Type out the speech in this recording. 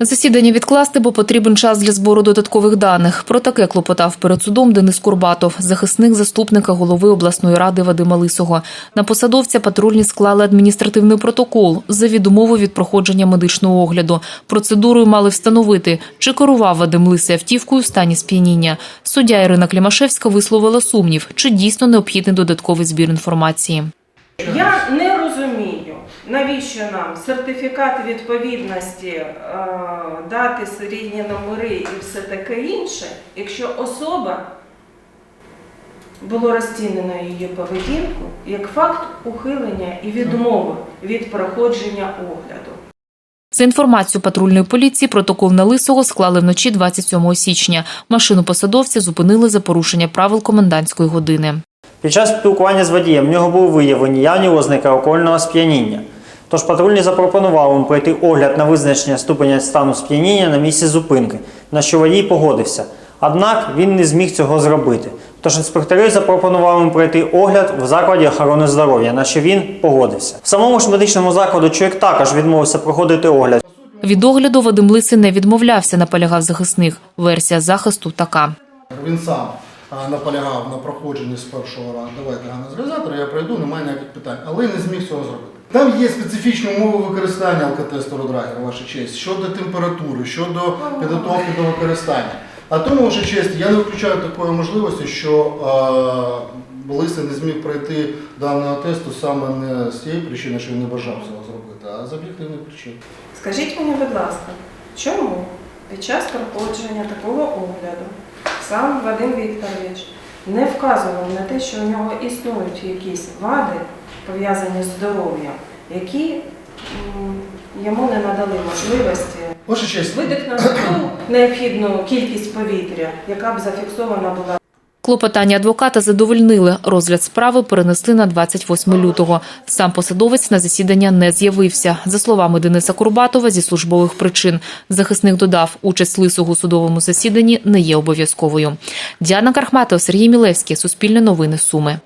Засідання відкласти, бо потрібен час для збору додаткових даних. Про таке клопотав перед судом Денис Курбатов, захисник заступника голови обласної ради Вадима Лисого. На посадовця патрульні склали адміністративний протокол за відмову від проходження медичного огляду. Процедурою мали встановити, чи керував Вадим Лисий автівкою в стані сп'яніння. Суддя Ірина Клімашевська висловила сумнів, чи дійсно необхідний додатковий збір інформації. Я не навіщо нам сертифікат відповідності, е, дати серійні номери і все таке інше, якщо особа було розцінено її поведінку як факт ухилення і відмови від проходження огляду. За інформацією патрульної поліції, протокол на Лисого склали вночі 27 січня. Машину посадовця зупинили за порушення правил комендантської години. Під час спілкування з водієм в нього були виявлені явні ознаки алкогольного сп'яніння. Тож патрульні запропонували йому пройти огляд на визначення ступеня стану сп'яніння на місці зупинки, на що водій погодився. Однак він не зміг цього зробити. Тож інспектори запропонували йому пройти огляд в закладі охорони здоров'я, на що він погодився. В самому ж медичному закладу чоловік також відмовився проходити огляд. Від огляду Вадим Лисий не відмовлявся, наполягав захисник. Версія захисту така. Він сам наполягав на проходженні з першого разу. Давайте ганезалізатор, я пройду, немає ніяких питань, але не зміг цього зробити. Там є специфічні умови використання алкотестеру драгера, ваша честь, щодо температури, щодо підготовки до використання. А тому, ваша честь, я не виключаю такої можливості, що е, Лисий не зміг пройти даного тесту саме не з цієї причини, що він не бажав цього зробити, а з об'єктивних причин. Скажіть мені, будь ласка, чому під час проходження такого огляду сам Вадим Вікторович не вказував на те, що у нього існують якісь вади, пов'язані з здоров'ям, які йому не надали можливості видихнути ту необхідну кількість повітря, яка б зафіксована була Клопотання адвоката задовольнили. Розгляд справи перенесли на 28 лютого. Сам посадовець на засідання не з'явився. За словами Дениса Курбатова, зі службових причин захисник додав, участь лисого у судовому засіданні не є обов'язковою. Діана Кархматов, Сергій Мілевський, Суспільне новини Суми.